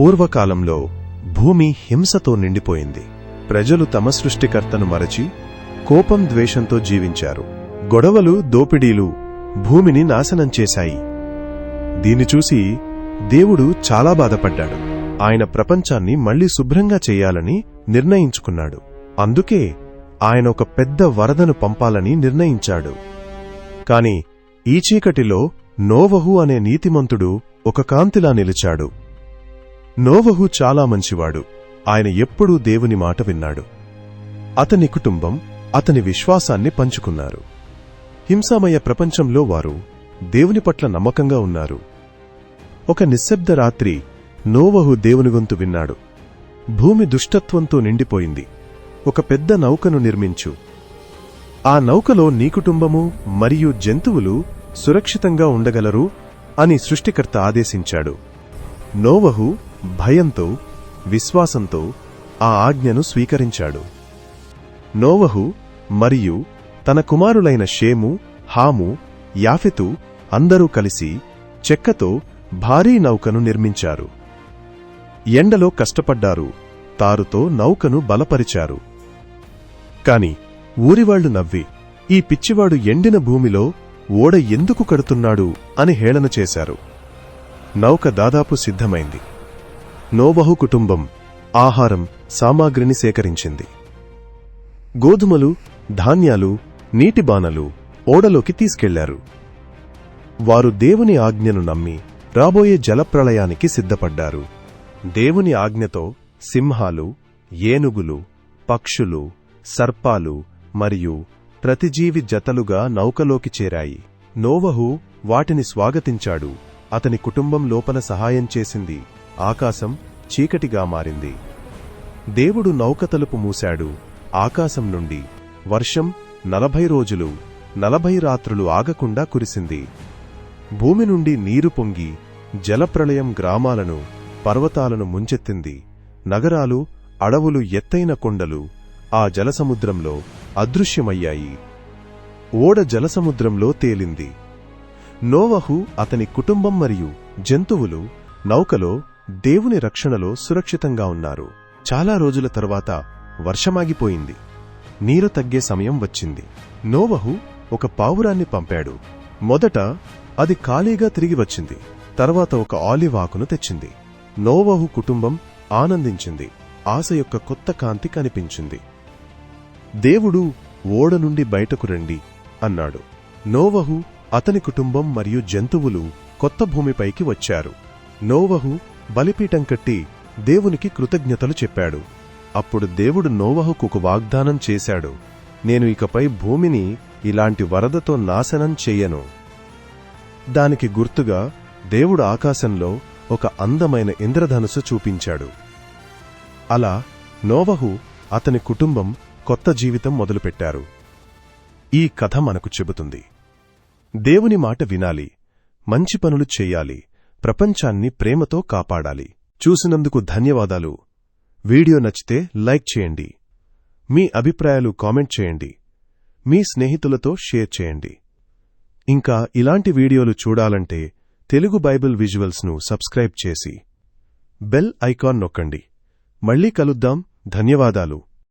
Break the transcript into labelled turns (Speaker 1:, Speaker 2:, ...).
Speaker 1: పూర్వకాలంలో భూమి హింసతో నిండిపోయింది. ప్రజలు తమ సృష్టికర్తను మరచి కోపం ద్వేషంతో జీవించారు. గొడవలు దోపిడీలు భూమిని నాశనం చేశాయి. దీన్ని చూసి దేవుడు చాలా బాధపడ్డాడు. ఆయన ప్రపంచాన్ని మళ్ళీ శుభ్రంగా చెయ్యాలని నిర్ణయించుకున్నాడు. అందుకే ఆయన ఒక పెద్ద వరదను పంపాలని నిర్ణయించాడు. కాని ఈ చీకటిలో నోవహు అనే నీతిమంతుడు ఒక కాంతిలా నిలిచాడు. నోవహు చాలా మంచివాడు. ఆయన ఎప్పుడూ దేవుని మాట విన్నాడు. అతని కుటుంబం అతని విశ్వాసాన్ని పంచుకున్నారు. హింసామయ ప్రపంచంలో వారు దేవుని పట్ల నమ్మకంగా ఉన్నారు. ఒక నిశ్శబ్ద రాత్రి నోవహు దేవుని గొంతు విన్నాడు. భూమి దుష్టత్వంతో నిండిపోయింది. ఒక పెద్ద నౌకను నిర్మించు. ఆ నౌకలో నీ కుటుంబము మరియు జంతువులు సురక్షితంగా ఉండగలరు అని సృష్టికర్త ఆదేశించాడు. నోవహు భయంతో విశ్వాసంతో ఆ ఆజ్ఞను స్వీకరించాడు. నోవహు మరియు తన కుమారులైన షేము హాము యాఫెతు అందరూ కలిసి చెక్కతో భారీ నౌకను నిర్మించారు. ఎండలో కష్టపడ్డారు తారుతో నౌకను బలపరిచారు. కాని ఊరివాళ్ళు నవ్వి ఈ పిచ్చివాడు ఎండిన భూమిలో ఓడ ఎందుకు కడుతున్నాడు అని హేళన చేశారు. నౌక దాదాపు సిద్ధమైంది. నోవహు కుటుంబం ఆహారం సామాగ్రిని సేకరించింది. గోధుమలు ధాన్యాలు నీటి బాణలు ఓడలోకి తీసుకెళ్ళారు. వారు దేవుని ఆజ్ఞను నమ్మి రాబోయే జలప్రళయానికి సిద్ధపడ్డారు. దేవుని ఆజ్ఞతో సింహాలు ఏనుగులు పక్షులు సర్పాలు మరియు ప్రతిజీవి జతలుగా నౌకలోకి చేరాయి. నోవహు వాటిని స్వాగతించాడు. అతని కుటుంబం లోపల సహాయం చేసింది. ఆకాశం చీకటిగా మారింది. దేవుడు నౌక తలుపు మూశాడు. ఆకాశం నుండి వర్షం నలభై రోజులు నలభై రాత్రులు ఆగకుండా కురిసింది. భూమి నుండి నీరు పొంగి జలప్రళయం గ్రామాలను పర్వతాలను ముంచెత్తింది. నగరాలు అడవులు ఎత్తైన కొండలు ఆ జలసముద్రంలో అదృశ్యమయ్యాయి. ఓడ జలసముద్రంలో తేలింది. నోవహు అతని కుటుంబం మరియు జంతువులు నౌకలో దేవుని రక్షణలో సురక్షితంగా ఉన్నారు. చాలా రోజుల తరువాత వర్షమాగిపోయింది. నీరు తగ్గే సమయం వచ్చింది. నోవహు ఒక పావురాన్ని పంపాడు. మొదట అది ఖాళీగా తిరిగి వచ్చింది. తర్వాత ఒక ఆలివ్ ఆకును తెచ్చింది. నోవహు కుటుంబం ఆనందించింది. ఆశ యొక్క కొత్త కాంతి కనిపించింది. దేవుడు ఓడ నుండి బయటకు రండి అన్నాడు. నోవహు అతని కుటుంబం మరియు జంతువులు కొత్త భూమిపైకి వచ్చారు. నోవహు బలిపీఠం కట్టి దేవునికి కృతజ్ఞతలు చెప్పాడు. అప్పుడు దేవుడు నోవహుకు ఒక వాగ్దానం చేశాడు. నేను ఇకపై భూమిని ఇలాంటి వరదతో నాశనం చెయ్యను దానికి గుర్తుగా దేవుడు ఆకాశంలో ఒక అందమైన ఇంద్రధనుసు చూపించాడు. అలా నోవహు అతని కుటుంబం కొత్త జీవితం మొదలుపెట్టారు. ఈ కథ మనకు చెబుతుంది. దేవుని మాట వినాలి. మంచి పనులు చెయ్యాలి ప్రపంచాన్ని ప్రేమతో కాపాడాలి. చూసినందుకు ధన్యవాదాలు. వీడియో నచ్చితే లైక్ చేయండి. మీ అభిప్రాయాలు కామెంట్ చేయండి. మీ స్నేహితులతో షేర్ చేయండి. ఇంకా ఇలాంటి వీడియోలు చూడాలంటే తెలుగు బైబిల్ విజువల్స్ను సబ్స్క్రైబ్ చేసి బెల్ ఐకాన్ నొక్కండి. మళ్ళీ కలుద్దాం. ధన్యవాదాలు.